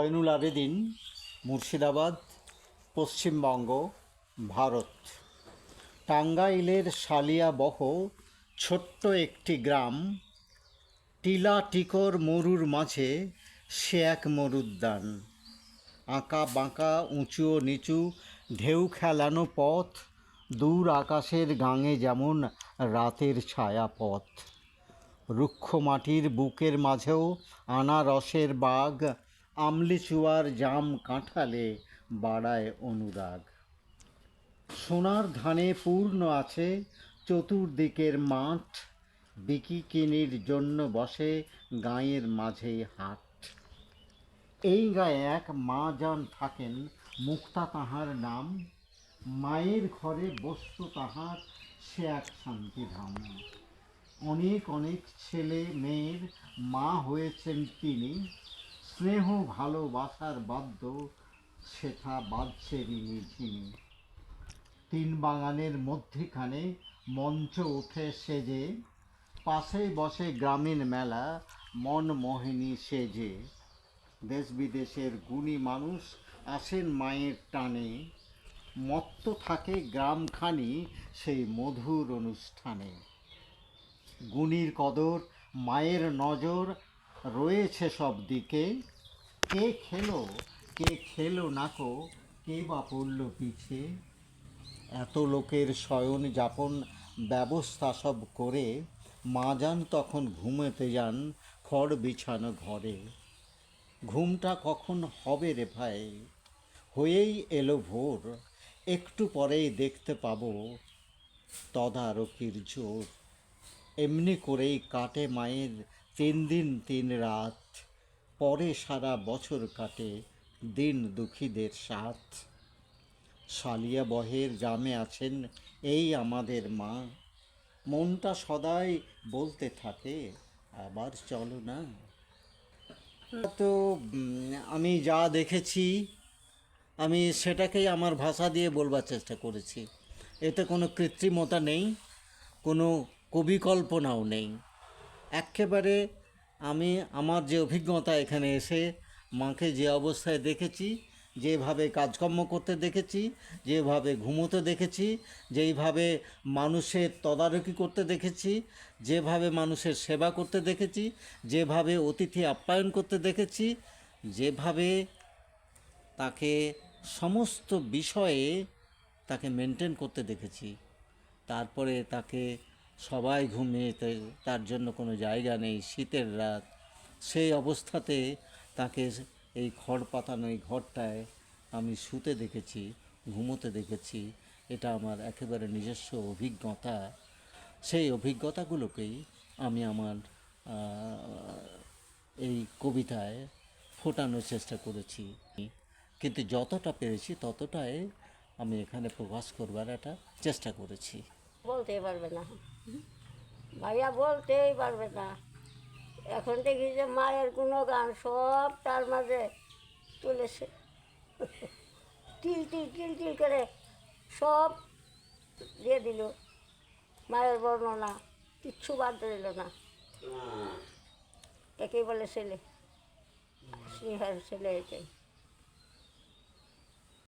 জয়নুল আবেদিন মুর্শিদাবাদ, পশ্চিমবঙ্গ, ভারত। টাঙ্গাইলের সালিয়াবহ ছোট্ট একটি গ্রাম টিলা টিকর মরুর মাঝে সে এক মরুদ্যান। আঁকা বাঁকা, উঁচু ও নিচু, ঢেউ খেলানো পথ, দূর আকাশের গাঙে যেমন রাতের ছায়াপথ রুক্ষ মাটির বুকের মাঝেও আনারসের বাগ আমলিচুয়ার জাম কাঁঠালে বাড়ায় অনুরাগ। সোনার ধানে পূর্ণ আছে চতুর্দিকের মাঠ বিকিকিনির জন্য বসে গাঁয়ের মাঝে হাট। এই গায়ে এক মা যান থাকেন, মুক্তা তাহার নাম। মায়ের ঘরে বস্তু তাহার, সে এক শান্তিধাম। অনেক অনেক ছেলে মেয়ের মা হয়েছেন তিনি। স্নেহ ভালোবাসার বাদ্য সেথা বাজছে রিনি ঝিনি তিন বাগানের মধ্যিখানে মঞ্চ উঠে সেজে পাশে বসে গ্রামীণ মেলা, মন মোহিনী সেজে। দেশ বিদেশের গুণী মানুষ আসেন মায়ের টানে, মত্ত থাকে গ্রামখানি সেই মধুর অনুষ্ঠানে। গুণীর কদর, মায়ের নজর রয়েছে সব দিকে। কে খেলো কে খেলো নাকো কে বা পড়ল পিছে? এত লোকের শয়ন যাপন ব্যবস্থা সব করে, মা যান তখন ঘুমেতে যান খড় বিছানো ঘরে। ঘুমটা কখন হবে রে ভাই? হয়েই এলো ভোর, একটু পরেই দেখতে পাবো তদারকির জোর। এমনি করেই কাটে মায়ের তিন দিন, তিন রাত। পরে সারা বছর কাটে দিন দুঃখীদের সাথ। সালিয়া বহের গ্রামে আছেন এই আমাদের মা। মনটা সদাই বলতে থাকে, আবার চলো না। তো আমি যা দেখেছি, আমি সেটাকেই আমার ভাষা দিয়ে বলবার চেষ্টা করেছি। এতে কোনো কৃত্রিমতা নেই, কোনো কবিকল্পনাও নেই। একেবারে আমি আমার যে অভিজ্ঞতা এখানে এসে মাকে যে অবস্থায় দেখেছি, যেভাবে কাজকর্ম করতে দেখেছি, যেভাবে ঘুমোতে দেখেছি, যেইভাবে মানুষের তদারকি করতে দেখেছি, যেভাবে মানুষের সেবা করতে দেখেছি, যেভাবে অতিথি আপ্যায়ন করতে দেখেছি, যেভাবে তাকে সমস্ত বিষয়ে তাকে মেনটেন করতে দেখেছি। তারপরে তাকে সবাই ঘুমিয়েতে তার জন্য কোনো জায়গা নেই, শীতের রাত। সেই অবস্থাতে তাকে এই খড় পাতানো এই ঘরটায় আমি শুতে দেখেছি, ঘুমোতে দেখেছি। এটা আমার একেবারে নিজস্ব অভিজ্ঞতা। সেই অভিজ্ঞতাগুলোকেই আমি আমার এই কবিতায় ফোটানোর চেষ্টা করেছি। কিন্তু যতটা পেরেছি ততটাই আমি এখানে প্রকাশ করবার একটা চেষ্টা করেছি। বলতেই পারবে না। ভাইয়া বলতেই পারবে না। এখন দেখি যে মায়ের কোনো গান সব তার মাঝে তুলেছে তিল তিল তিল তিল করে সব দিয়ে দিল। মায়ের বর্ণনা কিচ্ছু বাদ দিল না। একেই বলে ছেলে। স্নেহার ছেলে এটাই